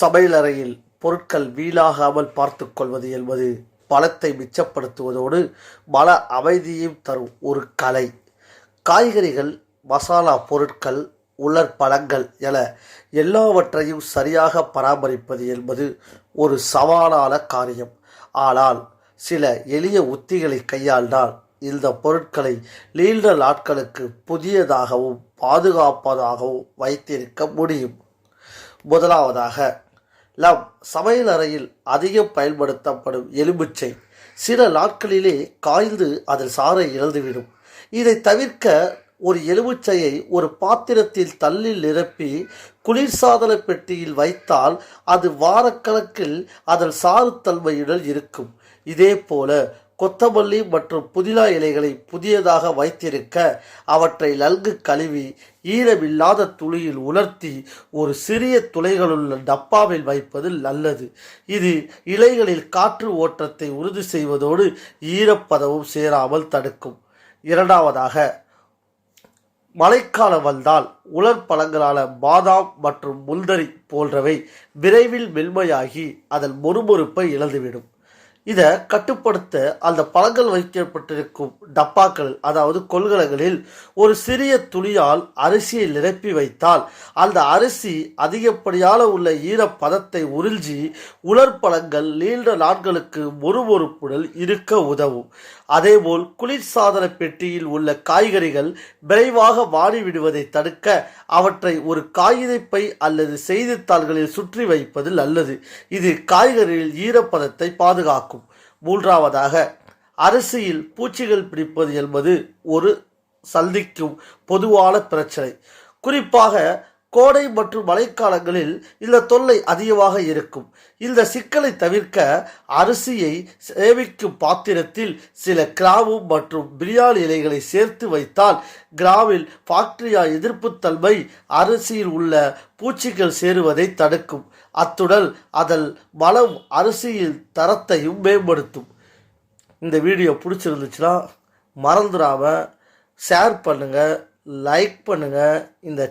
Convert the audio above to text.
சமையலறையில் பொருட்கள் வீணாகாமல் பார்த்து கொள்வது என்பது பலத்தை மிச்சப்படுத்துவதோடு மன அமைதியையும் தரும் ஒரு கலை. காய்கறிகள் மசாலா பொருட்கள் உலர் பழங்கள் என எல்லாவற்றையும் சரியாக பராமரிப்பது என்பது ஒரு சவாலான காரியம். ஆனால் சில எளிய உத்திகளை கையாண்டால் இந்த பொருட்களை நீண்ட நாட்களுக்கு புதியதாகவும் பாதுகாப்பதாகவும் வைத்திருக்க முடியும். முதலாவதாக லவ் சமையலறையில் அதிகம் பயன்படுத்தப்படும் எலுமிச்சை. சில நாட்களிலே காய்ந்து அதன் சாறை இழந்துவிடும். இதை தவிர்க்க ஒரு எலுமிச்சையை ஒரு பாத்திரத்தில் தள்ளில் நிரப்பி குளிர்சாதன பெட்டியில் வைத்தால் அது வாரக்கணக்கில் அதன் சாறுத்தன்மையுடன் இருக்கும். இதே போல கொத்தமல்லி மற்றும் புதினா இலைகளை புதியதாக வைத்திருக்க அவற்றை நன்கு கழுவி ஈரமில்லாத துளியில் உலர்த்தி ஒரு சிறிய துளைகளுள்ள டப்பாவில் வைப்பது நல்லது. இது இலைகளில் காற்று ஓட்டத்தை உறுதி செய்வதோடு ஈரப்பதமும் சேராமல் தடுக்கும். இரண்டாவதாக மழைக்காலம் வந்தால் உலர் பழங்களான பாதாம் மற்றும் முல்தரி போன்றவை விரைவில் மென்மையாகி அதன் மொறுமொறுப்பை இழந்துவிடும். இதை கட்டுப்படுத்த அந்த பழங்கள் வைக்கப்பட்டிருக்கும் டப்பாக்கள் அதாவது கொள்கலங்களில் ஒரு சிறிய துளியால் அரிசியை நிரப்பி வைத்தால் அந்த அரிசி அதிகப்படியான உள்ள ஈரப்பதத்தை உறிஞ்சி உலர் பழங்கள் நீண்ட நாட்களுக்கு மொறுமொறுப்புடன் இருக்க உதவும். அதேபோல் குளிர்சாதன பெட்டியில் உள்ள காய்கறிகள் விரைவாக வாடிவிடுவதை தடுக்க அவற்றை ஒரு காகிதப்பை அல்லது செய்தித்தாள்களில் சுற்றி வைப்பது நல்லது. இது காய்கறியில் ஈரப்பதத்தை பாதுகாக்கும். மூன்றாவதாக அரிசியில் பூச்சிகள் பிடிப்பது என்பது ஒரு சந்திக்கும் பொதுவான பிரச்சனை. குறிப்பாக கோடை மற்றும் மழைக்காலங்களில் இந்த தொல்லை அதிகமாக இருக்கும். இந்த சிக்கலை தவிர்க்க அரிசியை சேமிக்கும் பாத்திரத்தில் சில கிராவு மற்றும் பிரியாணி இலைகளை சேர்த்து வைத்தால் கிராமில் பாக்டீரியா எதிர்ப்புத்தன்மை அரிசியில் உள்ள பூச்சிகள் சேருவதை தடுக்கும். அத்துடன் அதன் மலம் அரிசியின் தரத்தையும் மேம்படுத்தும். இந்த வீடியோ பிடிச்சிருந்துச்சுன்னா மறந்துடாம ஷேர் பண்ணுங்கள் லைக் பண்ணுங்கள் இந்த